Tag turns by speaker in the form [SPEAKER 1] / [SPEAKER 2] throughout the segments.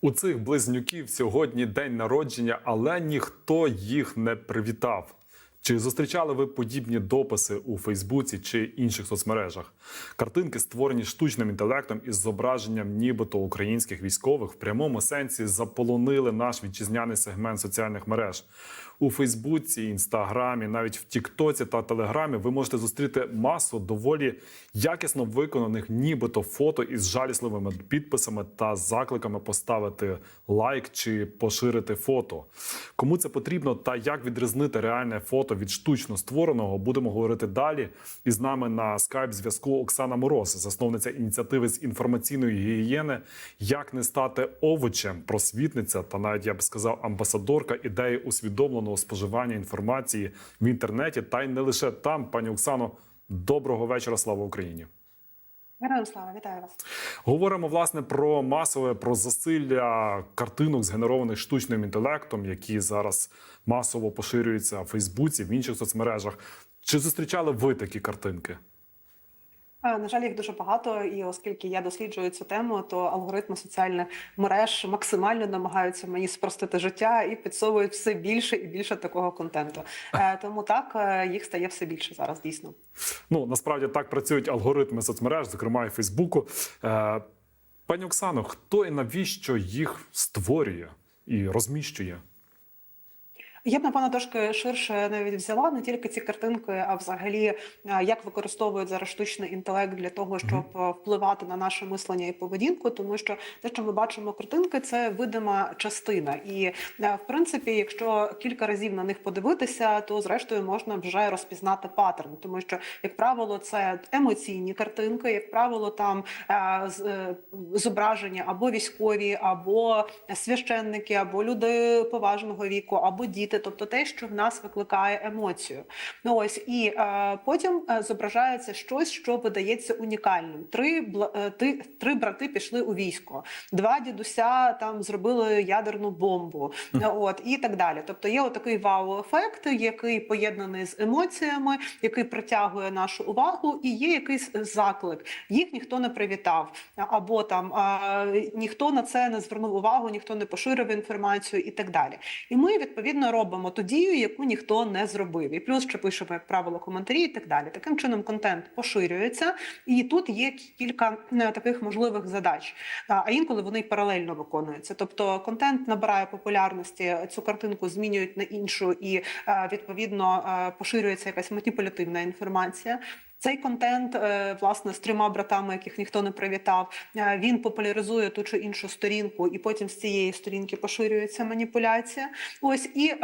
[SPEAKER 1] У цих близнюків сьогодні день народження, але ніхто їх не привітав. Чи зустрічали ви подібні дописи у Фейсбуці чи інших соцмережах? Картинки створені штучним інтелектом із зображенням, нібито українських військових, в прямому сенсі заполонили наш вітчизняний сегмент соціальних мереж. У Фейсбуці, Інстаграмі, навіть в Тіктоці та Телеграмі ви можете зустріти масу доволі якісно виконаних, нібито фото із жалісливими підписами та закликами поставити лайк чи поширити фото. Кому це потрібно та як відрізнити реальне фото від штучно створеного, будемо говорити далі. І з нами на скайп зв'язку Оксана Мороз, засновниця ініціативи з інформаційної гігієни, як не стати овочем, просвітниця та навіть я б сказав амбасадорка ідеї усвідомленого споживання інформації в інтернеті, та й не лише там, пані Оксано. Доброго вечора, слава Україні.
[SPEAKER 2] Героям слава, вітаю вас.
[SPEAKER 1] Говоримо власне про масове про засилля картинок, згенерованих штучним інтелектом, які зараз масово поширюються в Фейсбуці, в інших соцмережах. Чи зустрічали ви такі картинки?
[SPEAKER 2] А, На жаль, їх дуже багато, і оскільки я досліджую цю тему, то алгоритми соціальних мереж максимально намагаються мені спростити життя і підсовують все більше і більше такого контенту. Е, Тому так е, їх стає все більше зараз. Дійсно.
[SPEAKER 1] Ну насправді так працюють алгоритми соцмереж, зокрема і Фейсбуку. Е, пані Оксано, хто і навіщо їх створює і розміщує?
[SPEAKER 2] Я б напевно трошки ширше навіть взяла не тільки ці картинки, а взагалі е, як використовують зараз штучний інтелект для того, щоб е, впливати на наше мислення і поведінку, тому що те, що ми бачимо картинки, це видима частина. І е, в принципі, якщо кілька разів на них подивитися, то зрештою можна вже розпізнати паттерн, тому що, як правило, це емоційні картинки, як правило, там зображення або військові, або священники, або люди поважного віку, або діти, тобто те, що в нас викликає емоцію. Ну ось і е, потім е, зображається щось, що видається унікальним. Три бла- е, ти, три брати пішли у військо, два дідуся там зробили ядерну бомбу. е, От і так далі. Тобто є отакий вау-ефект, який поєднаний з емоціями, який притягує нашу увагу, і є якийсь заклик. Їх ніхто не привітав, або там е, ніхто на це не звернув увагу, ніхто не поширив інформацію і так далі. І ми відповідно робимо ту яку ніхто не зробив. І плюс ще пишемо, правило, коментарі і так далі. Таким чином контент поширюється, і тут є кілька е, таких можливих задач. А а інколи вони паралельно виконуються. Тобто контент набирає популярності, цю картинку змінюють на іншу, і е, відповідно е, поширюється якась маніпулятивна інформація. Цей контент, е, власне, з трьома братами, яких ніхто не привітав, е, він популяризує ту чи іншу сторінку, і потім з цієї сторінки поширюється маніпуляція. Ось і е,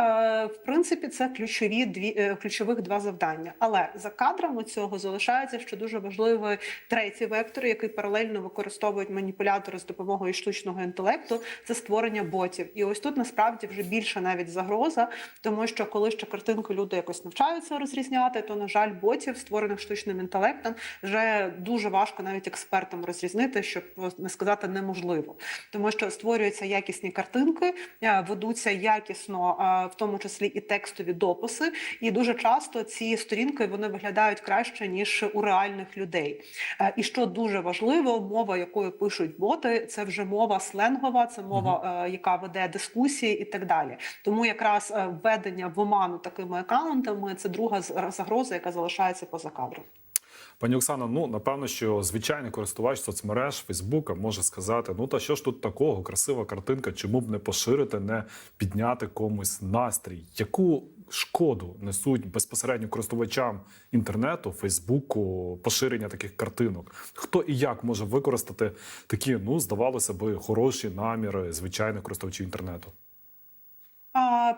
[SPEAKER 2] в принципі це ключові дві ключових два завдання. Але за кадрами цього залишається ще дуже важливий третій вектор, який паралельно використовують маніпулятори з допомогою штучного інтелекту. Це створення ботів. І ось тут насправді вже більше навіть загроза, тому що коли ще картинку люди якось навчаються розрізняти, то на жаль, ботів створених штучним інтелектом вже дуже важко навіть експертам розрізнити, щоб не сказати неможливо, тому що створюються якісні картинки, е, ведуться якісно, е, в тому числі і текстові дописи. І дуже часто ці сторінки вони виглядають краще ніж у реальних людей. Е, І що дуже важливо, мова, якою пишуть боти, це вже мова сленгова, це мова, яка веде дискусії і так далі. Тому якраз введення в оману такими акаунтами це друга загроза, яка залишається поза кадром.
[SPEAKER 1] Пані Оксано, ну напевно, що звичайний користувач соцмереж Фейсбука може сказати: ну та що ж тут такого, красива картинка, чому б не поширити, не підняти комусь настрій? Яку шкоду несуть безпосередньо користувачам інтернету, Фейсбуку, поширення таких картинок? Хто і як може використати такі, ну здавалося би, хороші наміри звичайних користувачів інтернету?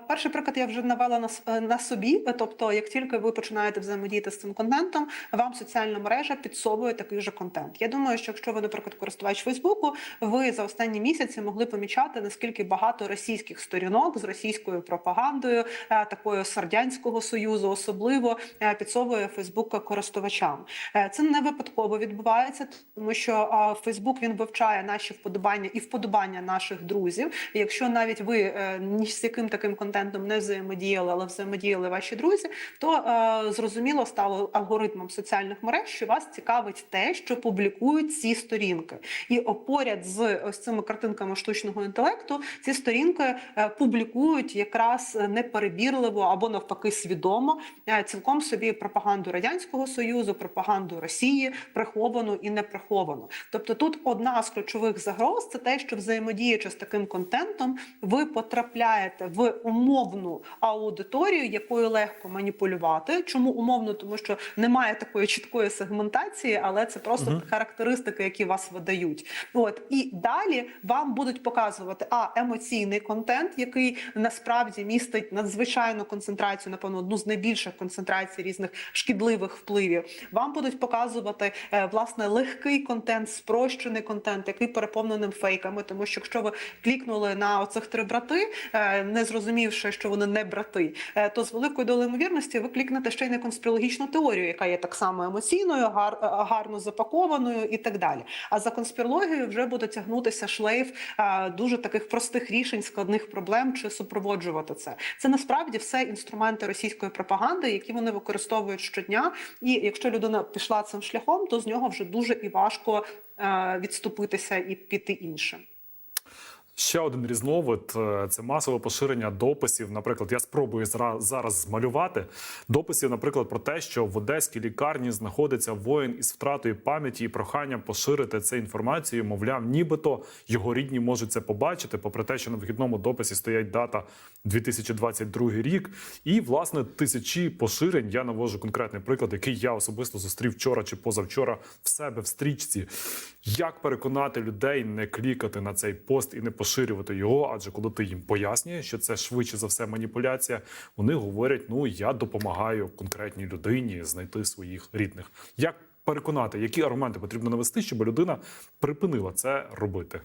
[SPEAKER 2] Перший приклад я вже навела на, е, на собі. Тобто, як тільки ви починаєте взаємодіяти з цим контентом, вам соціальна мережа підсовує такий же контент. Я думаю, що якщо ви, наприклад, користувач Фейсбуку, ви за останні місяці могли помічати наскільки багато російських сторінок з російською пропагандою, е, такою з радянського союзу, особливо е, підсовує Фейсбук користувачам. Це не випадково відбувається, тому що Фейсбук він вивчає наші вподобання і вподобання наших друзів. Якщо навіть ви ні з яким таким контентом не взаємодіяли, але взаємодіяли ваші друзі, то е, зрозуміло стало алгоритмом соціальних мереж, що вас цікавить те, що публікують ці сторінки, і поряд з ось цими картинками штучного інтелекту ці сторінки е, публікують якраз неперебірливо або навпаки свідомо е, цілком собі пропаганду радянського союзу, пропаганду Росії, приховану і неприховану. Тобто, тут одна з ключових загроз це те, що взаємодіючи з таким контентом, ви потрапляєте в умовну аудиторію, якою легко маніпулювати. Чому умовно? Тому що немає такої чіткої сегментації, але це просто
[SPEAKER 1] Мгм.
[SPEAKER 2] характеристики, які вас видають. От і далі вам будуть показувати а емоційний контент, який насправді містить надзвичайну концентрацію, напевно, одну з найбільших концентрацій різних шкідливих впливів. Вам будуть показувати е, власне легкий контент, спрощений контент, який переповненим фейками. Тому що якщо ви клікнули на оцих три брати, е, не зрозумівши, що вони не брати, е, то з великою долею ймовірності ви клікнете ще й на конспірологічну теорію, яка є так само емоційною, гар, е, гарно запакованою і так далі. А за конспірологією вже буде тягнутися шлейф е, дуже таких простих рішень, складних проблем чи супроводжувати це. Це насправді все інструменти російської пропаганди, які вони використовують щодня. І якщо людина пішла цим шляхом, то з нього вже дуже і важко відступитися і піти іншим.
[SPEAKER 1] Ще один різновид е, це масове поширення дописів. Наприклад, я спробую зараз змалювати дописів, наприклад, про те, що в одеській лікарні знаходиться воїн із втратою пам'яті і проханням поширити цю інформацію. Мовляв, нібито його рідні можуть це побачити, попри те, що на вихідному дописі стоять дата 2022 рік. І власне тисячі поширень. Я навожу конкретний приклад, який я особисто зустрів вчора чи позавчора в себе в стрічці. Як переконати людей не клікати на цей пост і не поширювати його? Адже коли ти їм пояснюєш, що це швидше за все маніпуляція, вони говорять: ну я допомагаю конкретній людині знайти своїх рідних. Як переконати, які аргументи потрібно навести, щоб людина припинила це робити?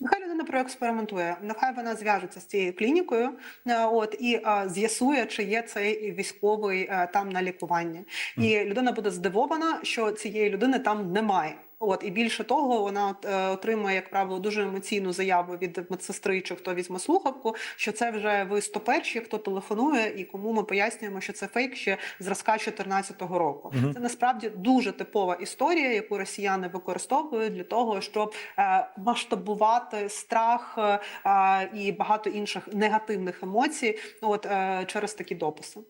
[SPEAKER 2] Нехай людина проекспериментує, нехай вона зв'яжеться з цією клінікою, е, от і е, з'ясує, чи є цей військовий е, там на лікуванні. І людина буде здивована, що цієї людини там немає. От і більше того, вона е, отримує, як правило, дуже емоційну заяву від медсестри, чи хто візьме слухавку, що це вже ви 101, хто телефонує, і кому ми пояснюємо, що це фейк ще зразка 2014 року.
[SPEAKER 1] Мгм.
[SPEAKER 2] Це насправді дуже типова історія, яку росіяни використовують для того, щоб е, масштабувати страх е, і багато інших негативних емоцій, от е, через такі дописи.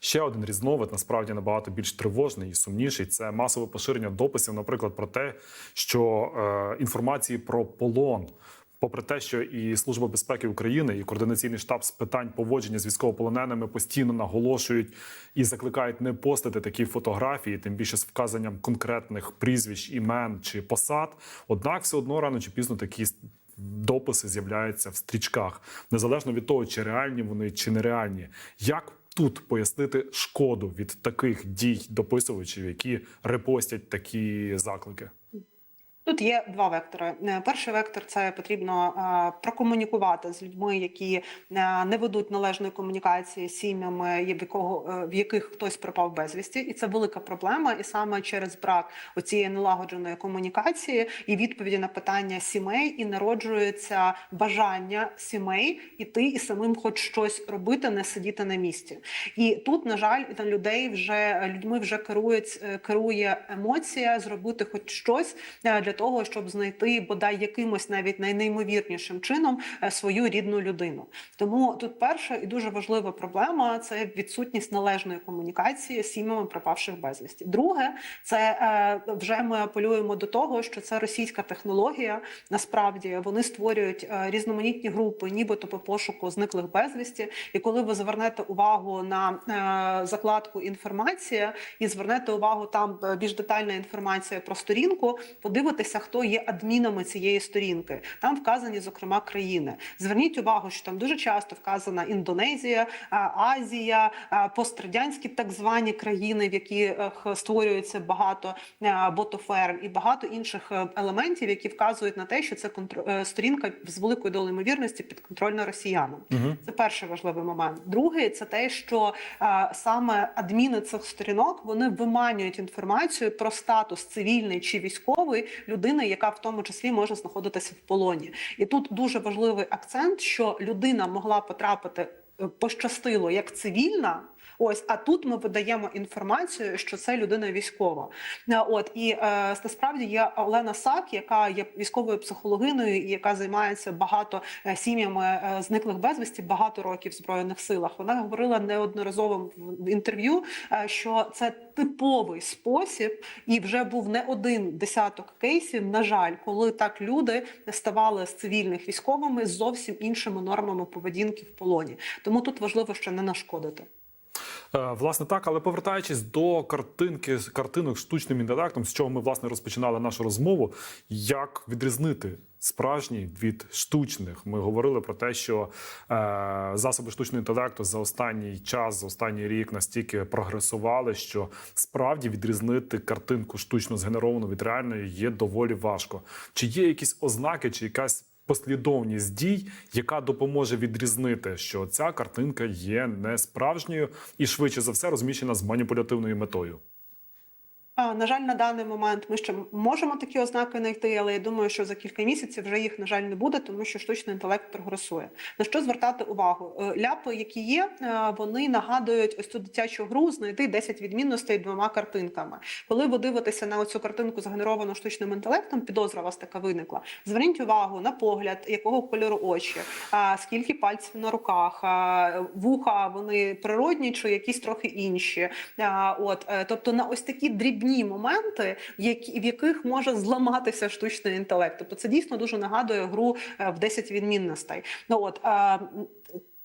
[SPEAKER 1] Ще один різновид, насправді набагато більш тривожний і сумніший. Це масове поширення дописів, наприклад, про те, що е, інформації про полон. Попри те, що і Служба безпеки України, і координаційний штаб з питань поводження з військовополоненими постійно наголошують і закликають не постити такі фотографії, тим більше з вказанням конкретних прізвищ, імен чи посад. Однак, все одно рано чи пізно такі дописи з'являються в стрічках, незалежно від того, чи реальні вони, чи нереальні. Як тут пояснити шкоду від таких дій дописувачів, які репостять такі заклики?
[SPEAKER 2] Тут є два вектори. Е, Перший вектор це потрібно е, прокомунікувати з людьми, які е, не ведуть належної комунікації з сім'ями, в яких хтось пропав безвісті, і це велика проблема. І саме через брак оцієї налагодженої комунікації і відповіді на питання сімей, і народжується бажання сімей іти і самим хоч щось робити, не сидіти на місці. І тут, на жаль, на людей вже людьми вже керують керує емоція зробити хоч щось е, для того, щоб знайти бодай якимось навіть найнеймовірнішим чином е, свою рідну людину. Тому тут перша і дуже важлива проблема це відсутність належної комунікації з сім'ями пропавших безвісті. Друге, це е, вже ми апелюємо до того, що це російська технологія. Насправді вони створюють е, різноманітні групи, нібито по пошуку зниклих безвісті. І коли ви звернете увагу на закладку інформація і звернете увагу там більш детальна інформація про сторінку, подивитеся, хто є адмінами цієї сторінки. Там вказані зокрема країни. Зверніть увагу, що там дуже часто вказана Індонезія, е, Азія, е, пострадянські так звані країни, в яких створюється багато е, ботоферм і багато інших е, елементів, які вказують на те, що це е, сторінка з великою долею ймовірності підконтрольна росіянам.
[SPEAKER 1] Угу.
[SPEAKER 2] Це перший важливий момент. Другий це те, що е, саме адміни цих сторінок вони виманюють інформацію про статус цивільний чи військовий людини, яка в тому числі може знаходитися в полоні. І тут дуже важливий акцент, що людина могла потрапити е, пощастило як цивільна. Ось, а тут ми видаємо інформацію, що це людина військова. Е, От і е, насправді є Олена Сак, яка є військовою психологиною, і яка займається багато е, сім'ями зниклих безвісті багато років в збройних силах. Вона говорила неодноразово в інтерв'ю, що це типовий спосіб, і вже був не один десяток кейсів. На жаль, коли так люди ставали з цивільних військовими з зовсім іншими нормами поведінки в полоні. Тому тут важливо ще не нашкодити.
[SPEAKER 1] Е, Власне, так, але повертаючись до картинки картинок штучним інтелектом, з чого ми власне розпочинали нашу розмову, як відрізнити справжній від штучних? Ми говорили про те, що е, засоби штучного інтелекту за останній час, за останній рік настільки прогресували, що справді відрізнити картинку штучно згенеровану від реальної є доволі важко. Чи є якісь ознаки, чи якась послідовність дій, яка допоможе відрізнити, що ця картинка є не справжньою і швидше за все розміщена з маніпулятивною метою.
[SPEAKER 2] На жаль, на даний момент ми ще можемо такі ознаки знайти, але я думаю, що за кілька місяців вже їх на жаль не буде, тому що штучний інтелект прогресує. На що звертати увагу? Е, Ляпи, які є, е, вони нагадують ось цю дитячу гру знайти 10 відмінностей двома картинками. Коли ви дивитеся на цю картинку, згенеровану штучним інтелектом, підозра у вас така виникла. Зверніть увагу на погляд, якого кольору очі, скільки пальців на руках, вуха вони природні чи якісь трохи інші. От, е, тобто на ось такі дрібні моменти, в яких може зламатися штучний інтелект. Тобто це дійсно дуже нагадує гру е, в 10 відмінностей. Ну от.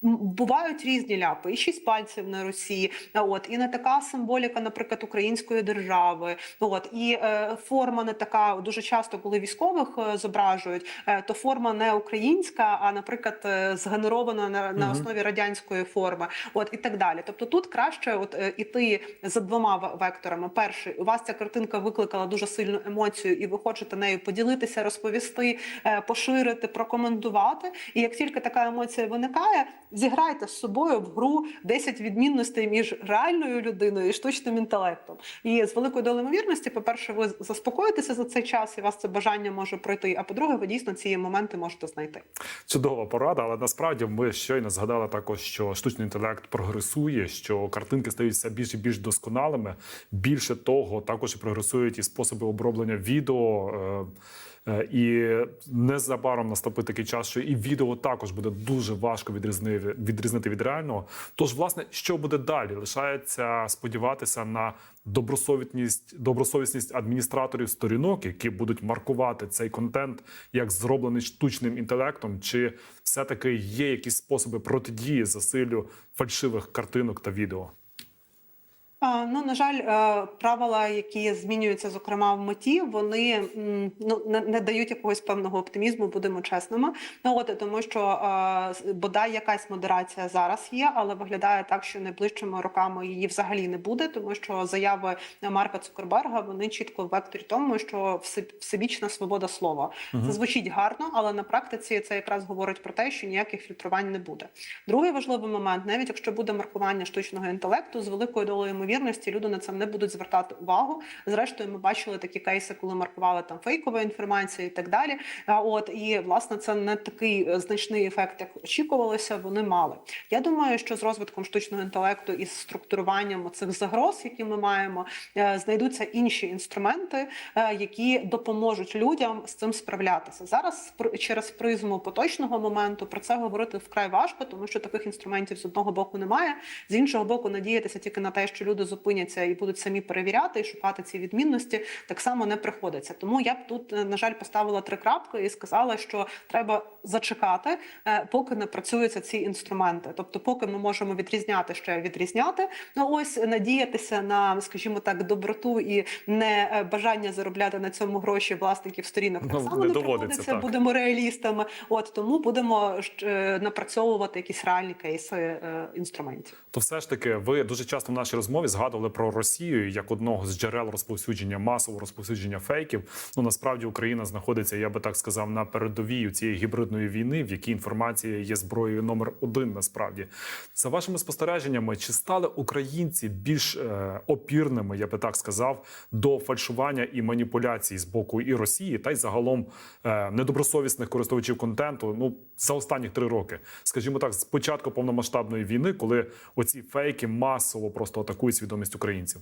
[SPEAKER 2] Бувають різні ляпи, і шість пальців на Росії, от і не така символіка, наприклад, української держави. От і е, форма не така. Дуже часто, коли військових е, зображують, е, то форма не українська, а наприклад, е, згенерована на, на основі радянської форми. От і так далі. Тобто тут краще от е, іти за двома векторами. Перший у вас ця картинка викликала дуже сильну емоцію, і ви хочете нею поділитися, розповісти, е, поширити, прокоментувати. І як тільки така емоція виникає, зіграйте з собою в гру 10 відмінностей між реальною людиною і штучним інтелектом. І з великою долею ймовірності, по-перше, ви заспокоїтеся за цей час, і вас це бажання може пройти. А по-друге, ви дійсно ці моменти можете знайти.
[SPEAKER 1] Чудова порада, але насправді ми щойно згадали також, що штучний інтелект прогресує, що картинки стають все більш і більш досконалими. Більше того, також прогресують і способи оброблення відео. Е, І незабаром наступить такий час, що і відео також буде дуже важко відрізнити, відрізнити від реального. Тож, власне, що буде далі? Лишається сподіватися на добросовісність, добросовісність адміністраторів сторінок, які будуть маркувати цей контент як зроблений штучним інтелектом, чи все-таки є якісь способи протидії засиллю фальшивих картинок та відео?
[SPEAKER 2] Ну, на жаль, е, правила, які змінюються, зокрема в меті, вони ну не, не дають якогось певного оптимізму, будемо чесними. Ну от тому, що е, бодай якась модерація зараз є, але виглядає так, що найближчими роками її взагалі не буде, тому що заяви Марка Цукерберга вони чітко в векторі тому, що всебічна свобода слова. Це звучить гарно, але на практиці це якраз говорить про те, що ніяких фільтрувань не буде. Другий важливий момент, навіть якщо буде маркування штучного інтелекту, з великою долею ймовірності люди на це не будуть звертати увагу. Зрештою, ми бачили такі кейси, коли маркували там фейкова інформація і так далі. От і власне це не такий е, значний ефект, як очікувалося. Вони мали. Я думаю, що з розвитком штучного інтелекту і з структуруванням цих загроз, які ми маємо, е, знайдуться інші інструменти, е, які допоможуть людям з цим справлятися. Зараз через призму поточного моменту про це говорити вкрай важко, тому що таких інструментів з одного боку немає. З іншого боку, надіятися тільки на те, що люди зупиняться і будуть самі перевіряти і шукати ці відмінності, так само не приходиться. Тому я б тут, е, на жаль, поставила три крапки і сказала, що треба зачекати, е, поки не працюються ці інструменти. Тобто, поки ми можемо відрізняти, є відрізняти, ну ось надіятися на, скажімо так, доброту і не е, бажання заробляти на цьому гроші власників сторінок. Так
[SPEAKER 1] Ну,
[SPEAKER 2] само
[SPEAKER 1] не
[SPEAKER 2] не
[SPEAKER 1] доводиться, так.
[SPEAKER 2] будемо реалістами. От тому будемо напрацьовувати якісь реальні кейси інструментів.
[SPEAKER 1] То все ж таки, ви дуже часто в нашій розмові розмові згадували про Росію як одного з джерел розповсюдження масового розповсюдження фейків. Ну насправді Україна знаходиться, я би так сказав, на передовій цієї гібридної війни, в якій інформація є зброєю номер один. Насправді, за вашими спостереженнями, чи стали українці більш е, опірними, я би так сказав, до фальшування і маніпуляцій з боку і Росії, та й загалом е, недобросовісних користувачів контенту? Ну за останні три роки, скажімо так, з початку повномасштабної війни, коли оці фейки масово просто атакують свідомість українців.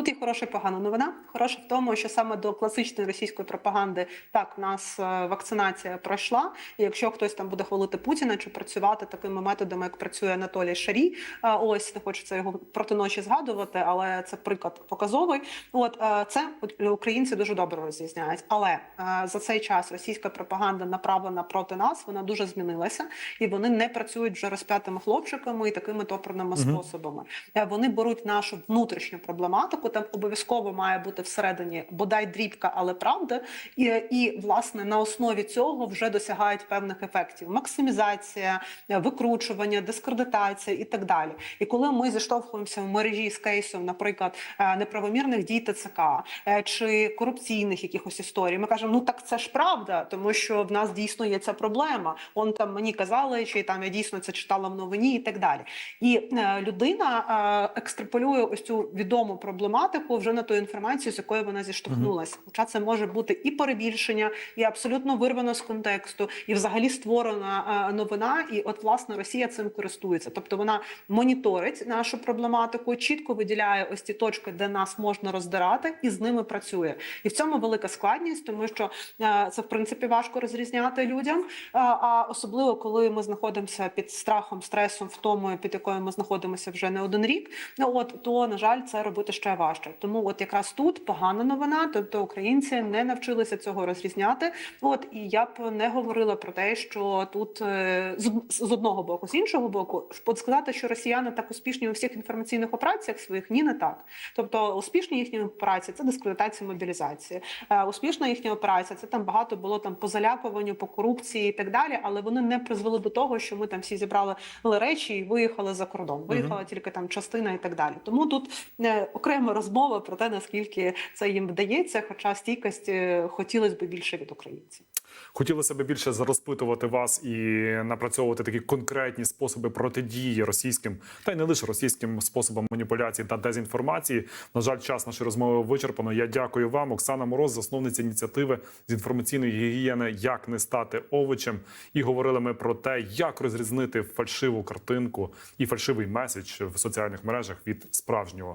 [SPEAKER 2] Тут є хороша і погана новина. Хороша в тому, що саме до класичної російської пропаганди так в нас е, вакцинація пройшла. І якщо хтось там буде хвалити Путіна чи працювати такими методами, як працює Анатолій Шарій, е, ось не хочеться його проти ночі згадувати, але це приклад показовий. От е, це українці дуже добре розрізняють. Але за цей час російська пропаганда направлена проти нас. Вона дуже змінилася, і вони не працюють вже розп'ятими хлопчиками і такими топорними способами. Вони беруть нашу внутрішню проблематику. Там обов'язково має бути всередині бодай дрібка, але правда. І, і власне на основі цього вже досягають певних ефектів: максимізація, викручування, дискредитація і так далі. І коли ми зіштовхуємося в мережі з кейсом, наприклад, е, неправомірних дій ТЦК е, чи корупційних якихось історій, ми кажемо, ну так це ж правда, тому що в нас дійсно є ця проблема. Он там мені казали, чи там я дійсно це читала в новині, і так далі. І е, людина екстраполює ось цю відому проблематику вже на ту інформацію, з якою вона зіштовхнулася. Хоча це може бути і перебільшення, і абсолютно вирвано з контексту, і взагалі створена е, новина. І от власне Росія цим користується. Тобто вона моніторить нашу проблематику, чітко виділяє ось ці точки, де нас можна роздирати, і з ними працює. І в цьому велика складність, тому що е, це в принципі важко розрізняти людям. Е, А особливо коли ми знаходимося під страхом, стресом, втомою, під якою ми знаходимося вже не один рік. Ну от то на жаль, це робити ще важче. Тому, от якраз тут погана новина, тобто українці не навчилися цього розрізняти. От і я б не говорила про те, що тут е, з з одного боку, з іншого боку, сказати, що росіяни так успішні у всіх інформаційних операціях своїх, ні, не так. Тобто, успішні їхні операції це дискредитація мобілізації. Е, Успішна їхня операція це там багато було там по залякуванню, по корупції і так далі. Але вони не призвели до того, що ми там всі зібрали речі і виїхали за кордон. Виїхала тільки там частина і так далі. Тому тут е, окрема розмова про те, наскільки це їм вдається, хоча стійкість е, хотілося б більше від українців.
[SPEAKER 1] Хотілося б більше розпитувати вас і напрацьовувати такі конкретні способи протидії російським та й не лише російським способам маніпуляції та дезінформації. На жаль, час нашої розмови вичерпано. Я дякую вам, Оксана Мороз, засновниця ініціативи з інформаційної гігієни Як не стати овочем. І говорили ми про те, як розрізнити фальшиву картинку і фальшивий меседж в соціальних мережах від справжнього.